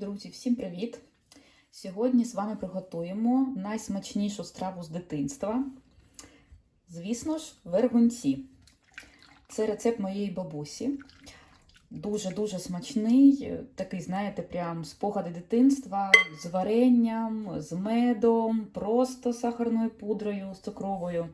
Друзі, всім привіт! Сьогодні з вами приготуємо найсмачнішу страву з дитинства. Звісно ж, вергунці. Це рецепт моєї бабусі. Дуже-дуже смачний, такий, знаєте, прям спогади дитинства з варенням, з медом, просто сахарною пудрою, з цукровою.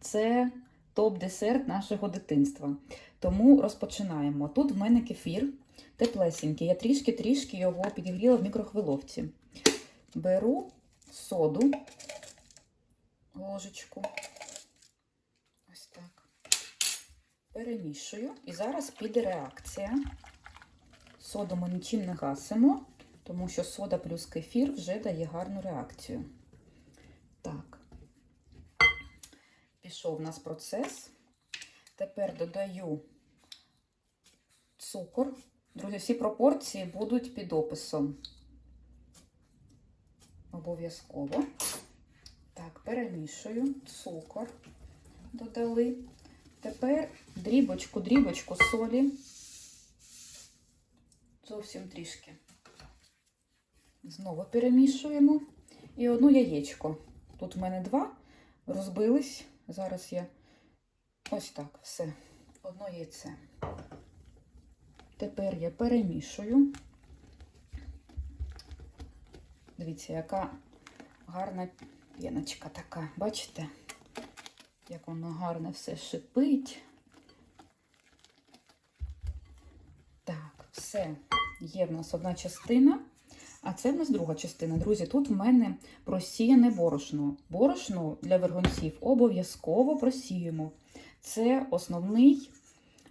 Це топ-десерт нашого дитинства. Тому розпочинаємо. Тут в мене кефір теплесенький. Я трішки-трішки його підігріла в мікрохвиловці. Беру соду, ложечку. Ось так. Перемішую. І зараз піде реакція. Соду ми нічим не гасимо, тому що сода плюс кефір вже дає гарну реакцію. Так. Пішов у нас процес. Тепер додаю цукор. Друзі, всі пропорції будуть під описом. Обов'язково. Так, перемішую. Цукор додали. Тепер дрібочку, дрібочку солі. Зовсім трішки. Знову перемішуємо. І одну яєчко. Тут в мене два. Розбились. Зараз я ось так все. Одно яйце. Тепер я перемішую. Дивіться, яка гарна п'яночка така. Бачите, як воно гарно все шипить. Так, все. Є в нас одна частина, а це в нас друга частина. Друзі, тут в мене просіяне борошно. Борошно для вергунців обов'язково просіємо. Це основний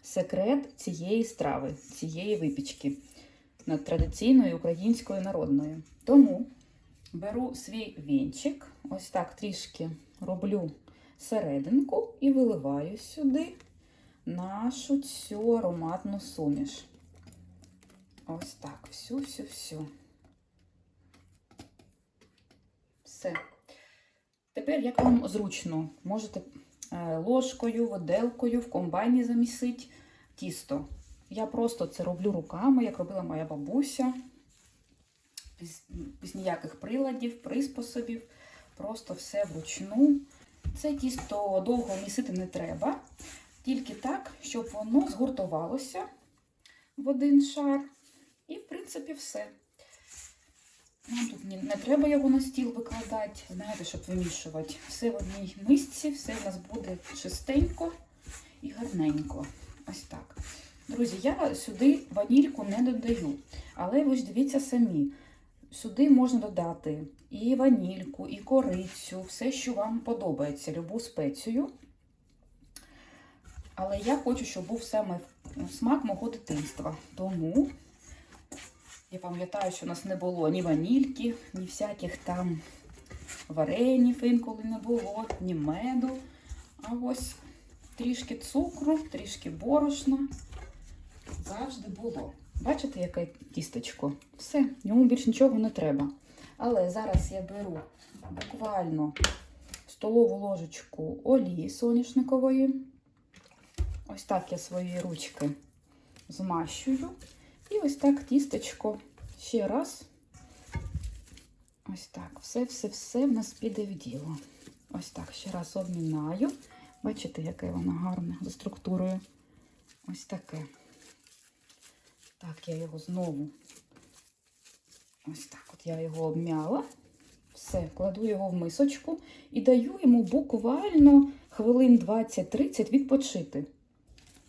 секрет цієї страви, цієї випічки традиційної української народної. Тому беру свій вінчик, ось так трішки роблю серединку і виливаю сюди нашу цю ароматну суміш. Ось так, всю-всю-всю. Все. Тепер, як вам зручно, можете ложкою, виделкою в комбайні замісити тісто. Я просто це роблю руками, як робила моя бабуся. Без, без ніяких приладів, приспособів. Просто все вручну. Це тісто довго місити не треба. Тільки так, щоб воно згуртувалося в один шар. І, в принципі, все. Нам тут не треба його на стіл викладати, знаєте, щоб вимішувати. Все в одній мисці, все в нас буде чистенько і гарненько. Ось так. Друзі, я сюди ванільку не додаю, але ви ж дивіться самі. Сюди можна додати і ванільку, і корицю, все, що вам подобається, любу спецію. Але я хочу, щоб був саме смак мого дитинства. Тому я пам'ятаю, що у нас не було ні ванільки, ні всяких там варенів інколи не було, ні меду. А ось трішки цукру, трішки борошна завжди було. Бачите, яке тістечко? Все, йому більше нічого не треба. Але зараз я беру буквально столову ложечку олії соняшникової. Ось так я свої ручки змащую. І ось так тістечко ще раз. Ось так. Все-все-все в нас піде в діло. Ось так, ще раз обмінаю. Бачите, яке воно гарне за структурою. Ось таке. Так, я його знову. Ось так от я його обмяла. Все, кладу його в мисочку і даю йому буквально хвилин 20-30 відпочити.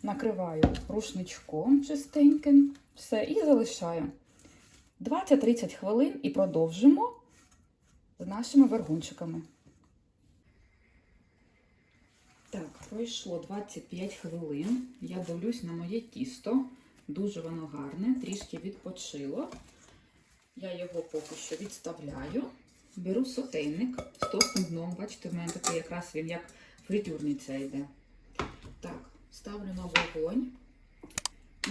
Накриваю рушничком чистеньким. Все, і залишаю 20-30 хвилин і продовжимо з нашими вергунчиками. Так, пройшло 25 хвилин. Я дивлюсь на моє тісто. Дуже воно гарне, трішки відпочило. Я його поки що відставляю. Беру сотейник з товстим дном. Бачите, в мене такий якраз він як фритюрниця йде. Так, ставлю на вогонь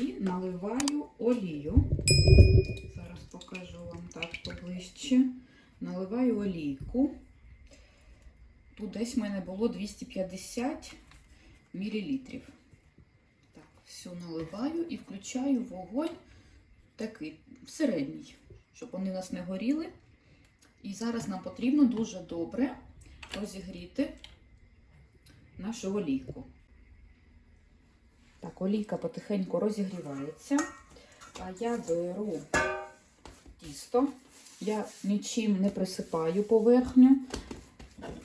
і наливаю олію. Зараз покажу вам так поближче. Наливаю олійку. Тут десь в мене було 250 мл. Так, все наливаю і включаю вогонь такий середній, щоб вони у нас не горіли. І зараз нам потрібно дуже добре розігріти нашу олійку. Так, олійка потихеньку розігрівається. А я беру тісто. Я нічим не присипаю поверхню.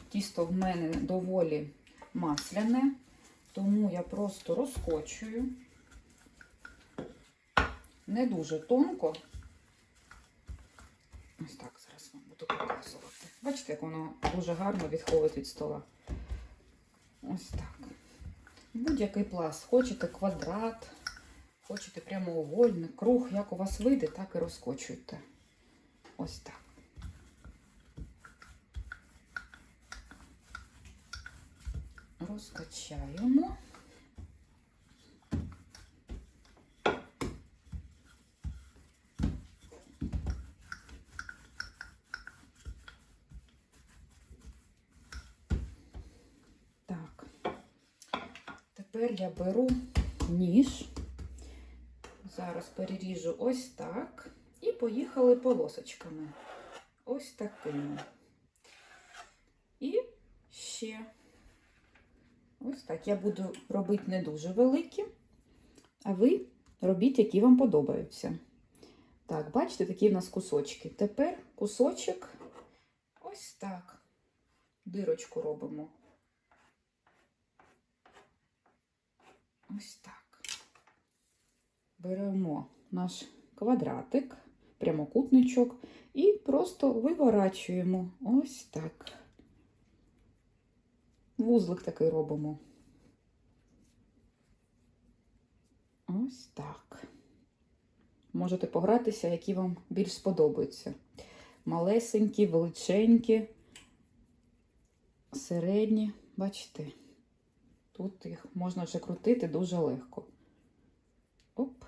Тісто в мене доволі масляне, тому я просто розкочую. Не дуже тонко. Ось так зараз вам буду показувати. Бачите, як воно дуже гарно відходить від стола. Ось так. Будь-який пласт. Хочете квадрат, хочете прямоугольник, круг, як у вас вийде, так і розкочуйте. Ось так. Розкачаємо. Так. Тепер я беру ніж. Зараз переріжу ось так. І поїхали полосочками. Ось такими. І ще так. Я буду робити не дуже великі, а ви робіть, які вам подобаються. Так, бачите, такі в нас кусочки. Тепер кусочок ось так. Дирочку робимо. Ось так. Беремо наш квадратик, прямокутничок і просто виворачуємо ось так. Вузлик такий робимо. Ось так. Можете погратися, які вам більш сподобаються. Малесенькі, величенькі, середні. Бачите, тут їх можна вже крутити дуже легко. Оп.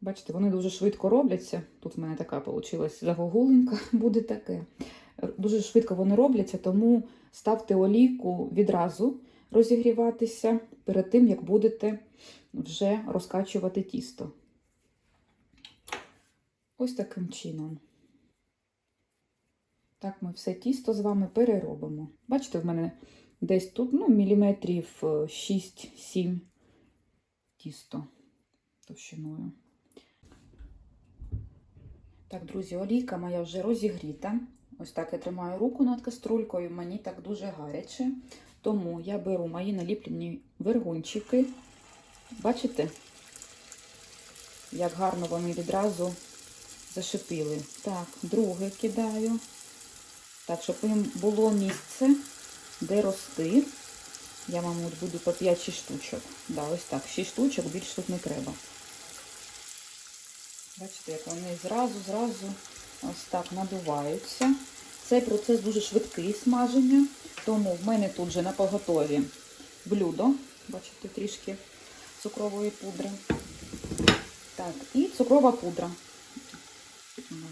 Бачите, вони дуже швидко робляться. Тут в мене така вийшла загогулинка, буде таке. Дуже швидко вони робляться, тому ставте олійку відразу розігріватися перед тим, як будете вже розкачувати тісто. Ось таким чином. Так ми все тісто з вами переробимо. Бачите, в мене десь тут ну, міліметрів 6-7 тісто товщиною. Так, друзі, олійка моя вже розігріта. Ось так я тримаю руку над каструлькою, мені так дуже гаряче. Тому я беру мої наліплені вергунчики. Бачите, як гарно вони відразу зашипіли. Так, друге кидаю. Так, щоб їм було місце, де рости. Я, мабуть, буду по 5-6 штучок. Да, ось так, 6 штучок, більше тут не треба. Бачите, як вони зразу-зразу ось так надуваються. Цей процес дуже швидкий смаження, тому в мене тут вже на поготові блюдо. Бачите, трішки цукрової пудри. Так, і цукрова пудра.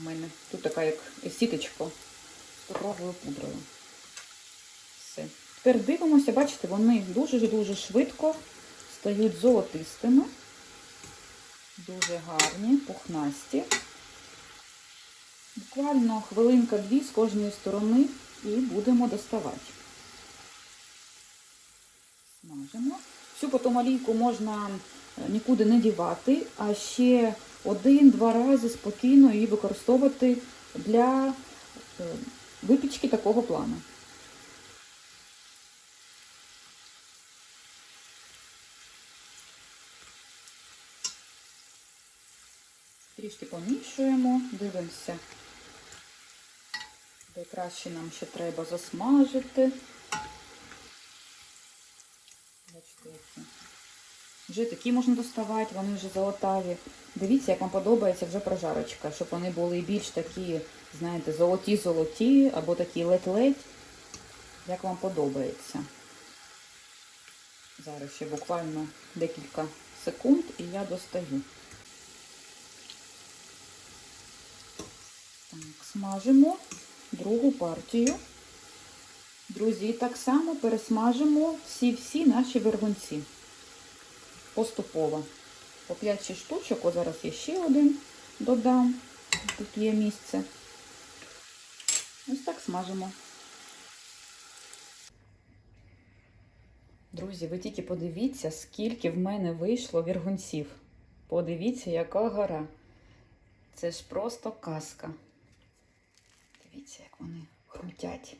В мене тут така як сіточка з цукровою пудрою. Все. Тепер дивимося, бачите, вони дуже-дуже швидко стають золотистими. Дуже гарні, пухнасті. Буквально хвилинка-дві з кожної сторони і будемо доставати. Смажимо. Всю потім олійку можна нікуди не дівати, а ще один-два рази спокійно її використовувати для випічки такого плану. Трішки помішуємо, дивимося, де краще нам ще треба засмажити. Вже такі можна доставати, вони вже золотаві. Дивіться, як вам подобається вже прожарочка, щоб вони були більш такі, знаєте, золоті-золоті, або такі ледь-ледь, як вам подобається. Зараз ще буквально декілька секунд і я достаю. Так, смажимо другу партію. Друзі, так само пересмажимо всі-всі наші вергунці. Поступово. По 5-6 штучок, от зараз я ще один додам. Тут є місце. Ось так смажимо. Друзі, ви тільки подивіться, скільки в мене вийшло віргунців. Подивіться, яка гора. Це ж просто казка. Дивіться, як вони крутять.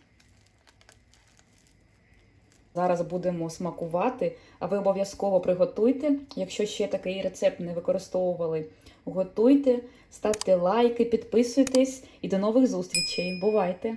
Зараз будемо смакувати, а ви обов'язково приготуйте. Якщо ще такий рецепт не використовували, готуйте, ставте лайки, підписуйтесь і до нових зустрічей. Бувайте!